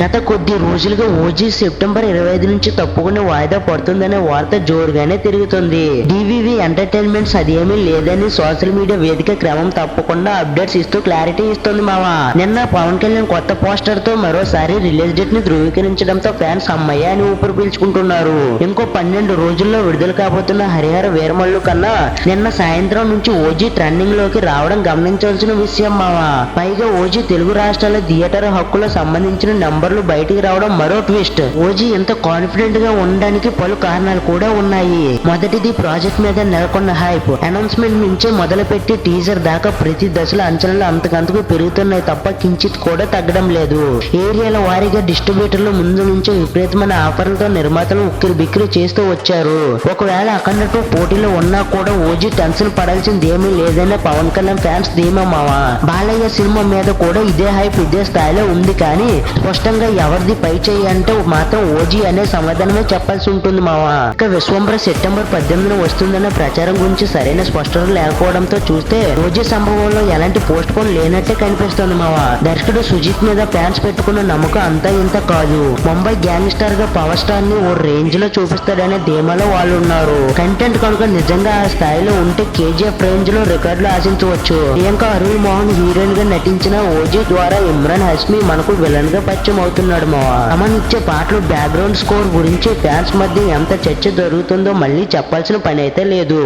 గత కొద్ది రోజులుగా ఓజీ సెప్టెంబర్ ఇరవై ఐదు నుంచి తప్పుకుని వాయిదా పడుతుందనే వార్త జోరుగానే తిరుగుతుంది. డివివి ఎంటర్టైన్మెంట్స్ అదేమీ లేదని సోషల్ మీడియా వేదిక క్రమం తప్పకుండా అప్డేట్స్ ఇస్తూ క్లారిటీ ఇస్తుంది మావా నిన్న పవన్ కళ్యాణ్ కొత్త పోస్టర్తో మరోసారి రిలీజ్ డేట్ని ధృవీకరించడంతో ఫ్యాన్స్ అమ్మయ్య అని ఊపిరి పీల్చుకుంటున్నారు. ఇంకో పన్నెండు రోజుల్లో విడుదల కాబోతున్న హరిహర వీరమల్లు కన్నా నిన్న సాయంత్రం నుంచి ఓజీ ట్రెండింగ్లోకి రావడం గమనించాల్సిన విషయం మావా పైగా ఓజీ తెలుగు రాష్ట్రాల థియేటర్ హక్కుల సంబంధించిన నంబర్లు బయటికి రావడం మరో ట్విస్ట్. ఓజీ ఇంత కాన్ఫిడెంట్గా ఉండడానికి పలు కారణాలు కూడా ఉన్నాయి. మొదటిది ప్రాజెక్ట్ మీద నెలకొన్న హైప్ అనౌన్స్మెంట్ నుంచే మొదలుపెట్టి టీజర్ దాకా ప్రతి దశలో అంచనాలు అంతకంతకు పెరుగుతున్నాయి తప్ప కించిత్ కూడా తగ్గడం లేదు. ఏరియాల వారీగా డిస్ట్రిబ్యూటర్లు ముందు నుంచే విపరీతమైన ఆఫర్లతో నిర్మాతలు ఉక్కిరి బిక్కిరి చేస్తూ వచ్చారు. ఒకవేళ అఖండ టూ పోటీలో ఉన్నా కూడా ఓజీ టెన్షన్ పడాల్సింది ఏమీ లేదనే పవన్ కళ్యాణ్ ఫ్యాన్స్ ధీమా మావా బాలయ్య సినిమా మీద కూడా ఇదే హైప్ ఇదే స్థాయిలో ఉంది కానీ స్పష్టంగా ఎవరిది పై చేయి అంటే మాత్రం ఓజీ అనే సమాధానమే చెప్పాల్సి ఉంటుంది మావా. ఇక విశ్వంబర సెప్టెంబర్ పద్దెనిమిదిన వస్తుందన్న ప్రచారం గురించి సరైన స్పష్టత లేకపోవడంతో చూస్తే ఓజీ సంభవంలో ఎలాంటి పోస్ట్ పోన్ లేనట్టే కనిపిస్తుంది మావా. దర్శకుడు సుజిత్ మీద ఫ్యాన్స్ పెట్టుకున్న నమ్మకం అంతా ఇంత కాదు. ముంబై గ్యాంగ్ స్టార్గా పవర్ స్టార్ని ఓ రేంజ్లో చూపిస్తాడనే ధీమాలో వాళ్ళు ఉన్నారు. కంటెంట్ కనుక నిజంగా ఆ స్థాయిలో ఉంటే కేజీఎఫ్ రేంజ్లో రికార్డులు ఆశించవచ్చు. ప్రియాంక అరుణ్ మోహన్ హీరోయిన్గా నటించిన ఓజీ ద్వారా ఇమ్రాన్ హస్మి మనకు విలన్గా పరిచయం అవుతున్నాడు మావా. తమన్ ఇచ్చే పాటలు బ్యాక్గ్రౌండ్ స్కోర్ గురించి ఫ్యాన్స్ మధ్య ఎంత చర్చ జరుగుతుందో మళ్ళీ చెప్పాల్సిన పని అయితే లేదు.